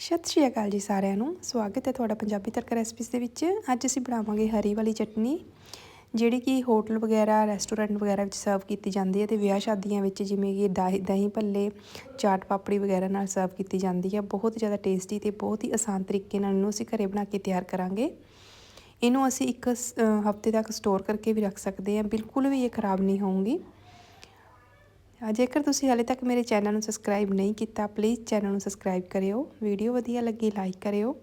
ਸਤਿ ਸ਼੍ਰੀ ਅਕਾਲ ਜੀ ਸਾਰਿਆਂ ਨੂੰ। ਸਵਾਗਤ ਹੈ ਤੁਹਾਡਾ ਪੰਜਾਬੀ ਤੜਕਾ ਰੈਸਪੀਸ ਦੇ ਵਿੱਚ। ਅੱਜ ਅਸੀਂ ਬਣਾਵਾਂਗੇ ਹਰੀ ਵਾਲੀ ਚਟਨੀ, ਜਿਹੜੀ ਕਿ ਹੋਟਲ ਵਗੈਰਾ ਰੈਸਟੋਰੈਂਟ ਵਗੈਰਾ ਵਿੱਚ ਸਰਵ ਕੀਤੀ ਜਾਂਦੀ ਹੈ ਤੇ ਵਿਆਹ ਸ਼ਾਦੀਆਂ ਵਿੱਚ ਜਿਵੇਂ ਕਿ ਦਾਹੀ, ਦਹੀਂ ਭੱਲੇ, ਚਾਟ ਪਾਪੜੀ ਵਗੈਰਾ ਨਾਲ ਸਰਵ ਕੀਤੀ ਜਾਂਦੀ ਹੈ। ਬਹੁਤ ਜ਼ਿਆਦਾ ਟੇਸਟੀ ਤੇ ਬਹੁਤ ਹੀ ਆਸਾਨ ਤਰੀਕੇ ਨਾਲ ਇਹਨੂੰ ਅਸੀਂ ਘਰੇ ਬਣਾ ਕੇ ਤਿਆਰ ਕਰਾਂਗੇ। ਇਹਨੂੰ ਅਸੀਂ ਇੱਕ ਹਫ਼ਤੇ ਤੱਕ ਸਟੋਰ ਕਰਕੇ ਵੀ ਰੱਖ ਸਕਦੇ ਹਾਂ। ਬਿਲਕੁਲ ਵੀ ਇਹ ਖਰਾਬ ਨਹੀਂ ਹੋਊਗੀ। ਜੇਕਰ ਤੁਸੀਂ ਹਾਲੇ ਤੱਕ ਮੇਰੇ ਚੈਨਲ ਨੂੰ ਸਬਸਕ੍ਰਾਈਬ ਨਹੀਂ ਕੀਤਾ ਪਲੀਜ਼ ਚੈਨਲ ਨੂੰ ਸਬਸਕ੍ਰਾਈਬ ਕਰਿਓ ਵੀਡੀਓ ਵਧੀਆ ਲੱਗੀ ਲਾਈਕ ਕਰਿਓ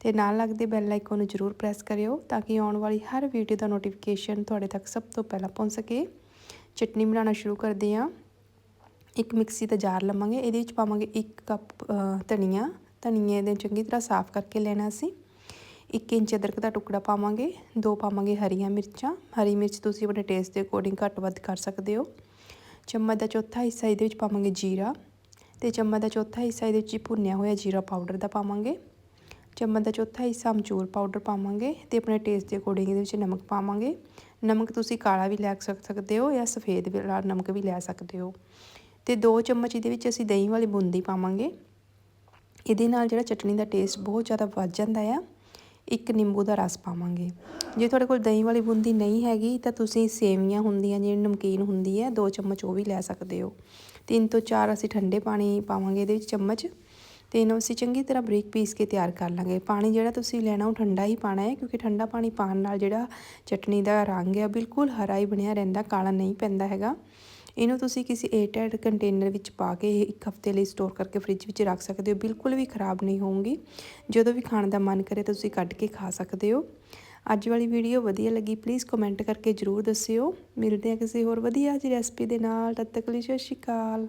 ਤੇ ਨਾਲ ਲੱਗਦੇ ਬੈਲ ਆਈਕਨ ਨੂੰ ਜ਼ਰੂਰ ਪ੍ਰੈਸ ਕਰਿਓ ਤਾਂ ਕਿ ਆਉਣ ਵਾਲੀ ਹਰ ਵੀਡੀਓ ਦਾ ਨੋਟੀਫਿਕੇਸ਼ਨ ਤੁਹਾਡੇ ਤੱਕ ਸਭ ਤੋਂ ਪਹਿਲਾਂ ਪਹੁੰਚ ਸਕੇ। ਚਟਨੀ ਬਣਾਉਣਾ ਸ਼ੁਰੂ ਕਰਦੇ ਹਾਂ। ਇੱਕ ਮਿਕਸੀ ਦਾ ਜਾਰ ਲਵਾਂਗੇ, ਇਹਦੇ ਵਿੱਚ ਪਾਵਾਂਗੇ 1 ਕੱਪ ਧਨੀਆ। ਧਨੀਏ ਦੇ ਚੰਗੀ ਤਰ੍ਹਾਂ ਸਾਫ਼ ਕਰਕੇ ਲੈਣਾ ਸੀ 1 ਇੰਚ ਅਦਰਕ ਦਾ ਟੁਕੜਾ ਪਾਵਾਂਗੇ, ਦੋ ਪਾਵਾਂਗੇ ਹਰੀਆਂ ਮਿਰਚਾਂ। ਹਰੀ ਮਿਰਚ ਤੁਸੀਂ ਆਪਣੇ ਟੇਸਟ ਦੇ ਅਕੋਰਡਿੰਗ ਘੱਟ ਵੱਧ ਕਰ ਸਕਦੇ ਹੋ। ਚਮਚ ਦਾ ਚੌਥਾ ਹਿੱਸਾ ਇਹਦੇ ਵਿੱਚ ਪਾਵਾਂਗੇ ਜੀਰਾ ਤੇ ਚਮਚ ਦਾ ਚੌਥਾ ਹਿੱਸਾ ਇਹਦੇ ਵਿੱਚ ਭੁੰਨਿਆ ਹੋਇਆ ਜੀਰਾ ਪਾਊਡਰ ਦਾ ਪਾਵਾਂਗੇ। ਚਮਚ ਦਾ ਚੌਥਾ ਹਿੱਸਾ ਅਮਚੂਰ ਪਾਊਡਰ ਪਾਵਾਂਗੇ ਤੇ ਆਪਣੇ ਟੇਸਟ ਦੇ ਅਕੋਰਡਿੰਗ ਇਹਦੇ ਵਿੱਚ ਨਮਕ ਪਾਵਾਂਗੇ। ਨਮਕ ਤੁਸੀਂ ਕਾਲਾ ਵੀ ਲੈ ਸਕਦੇ ਹੋ ਜਾਂ ਸਫੇਦ ਵਾਲਾ ਨਮਕ ਵੀ ਲੈ ਸਕਦੇ ਹੋ। ਤੇ 2 ਚਮਚ ਇਹਦੇ ਵਿੱਚ ਅਸੀਂ ਦਹੀਂ ਵਾਲੀ ਬੂੰਦੀ ਪਾਵਾਂਗੇ। ਇਹਦੇ ਨਾਲ ਜਿਹੜਾ ਚਟਣੀ ਦਾ ਟੇਸਟ ਬਹੁਤ ਜ਼ਿਆਦਾ ਵੱਧ ਜਾਂਦਾ ਆ। ਇੱਕ ਨਿੰਬੂ ਦਾ ਰਸ ਪਾਵਾਂਗੇ। ਜੇ ਤੁਹਾਡੇ ਕੋਲ ਦਹੀਂ ਵਾਲੀ ਬੂੰਦੀ ਨਹੀਂ ਹੈਗੀ, ਤਾਂ ਤੁਸੀਂ ਸੇਵੀਆਂ ਹੁੰਦੀਆਂ ਜਿਹੜੀ ਨਮਕੀਨ ਹੁੰਦੀ ਹੈ, ਦੋ ਚਮਚ ਉਹ ਵੀ ਲੈ ਸਕਦੇ ਹੋ। ਤਿੰਨ ਤੋਂ ਚਾਰ ਅਸੀਂ ਠੰਡੇ ਪਾਣੀ ਪਾਵਾਂਗੇ ਇਹਦੇ ਵਿੱਚ ਚਮਚ। ਤੇ ਇਹਨੂੰ ਅਸੀਂ ਚੰਗੀ ਤਰ੍ਹਾਂ ਬਰੀਕ ਪੀਸ ਕੇ ਤਿਆਰ ਕਰ ਲਾਂਗੇ। ਪਾਣੀ ਜਿਹੜਾ ਤੁਸੀਂ ਲੈਣਾ, ਉਹ ਠੰਡਾ ਹੀ ਪਾਣਾ ਹੈ, ਕਿਉਂਕਿ ਠੰਡਾ ਪਾਣੀ ਪਾਣ ਨਾਲ ਜਿਹੜਾ ਚਟਨੀ ਦਾ ਰੰਗ ਹੈ ਬਿਲਕੁਲ ਹਰਾ ਹੀ ਬਣਿਆ ਰਹਿੰਦਾ, ਕਾਲਾ ਨਹੀਂ ਪੈਂਦਾ ਹੈਗਾ। ਇਹਨੂੰ ਤੁਸੀਂ ਕਿਸੇ 에ਅਰਟਾਈਟ ਕੰਟੇਨਰ ਵਿੱਚ ਪਾ ਕੇ ਇੱਕ ਹਫ਼ਤੇ ਲਈ ਸਟੋਰ ਕਰਕੇ ਫ੍ਰਿਜ ਵਿੱਚ ਰੱਖ ਸਕਦੇ ਹੋ। ਬਿਲਕੁਲ ਵੀ ਖਰਾਬ ਨਹੀਂ ਹੋਊਗੀ। ਜਦੋਂ ਵੀ ਖਾਣ ਦਾ ਮਨ ਕਰੇ ਤੁਸੀਂ ਕੱਢ ਕੇ ਖਾ ਸਕਦੇ ਹੋ। ਅੱਜ ਵਾਲੀ ਵੀਡੀਓ ਵਧੀਆ ਲੱਗੀ ਪਲੀਜ਼ ਕਮੈਂਟ ਕਰਕੇ ਜਰੂਰ ਦੱਸਿਓ। ਮਿਲਦੇ ਹਾਂ ਕਿਸੇ ਹੋਰ ਵਧੀਆ ਜਿਹੀ ਰੈਸਪੀ ਦੇ ਨਾਲ। ਤਦ ਤੱਕ ਲਈ ਸਤਿ ਸ਼੍ਰੀ ਅਕਾਲ।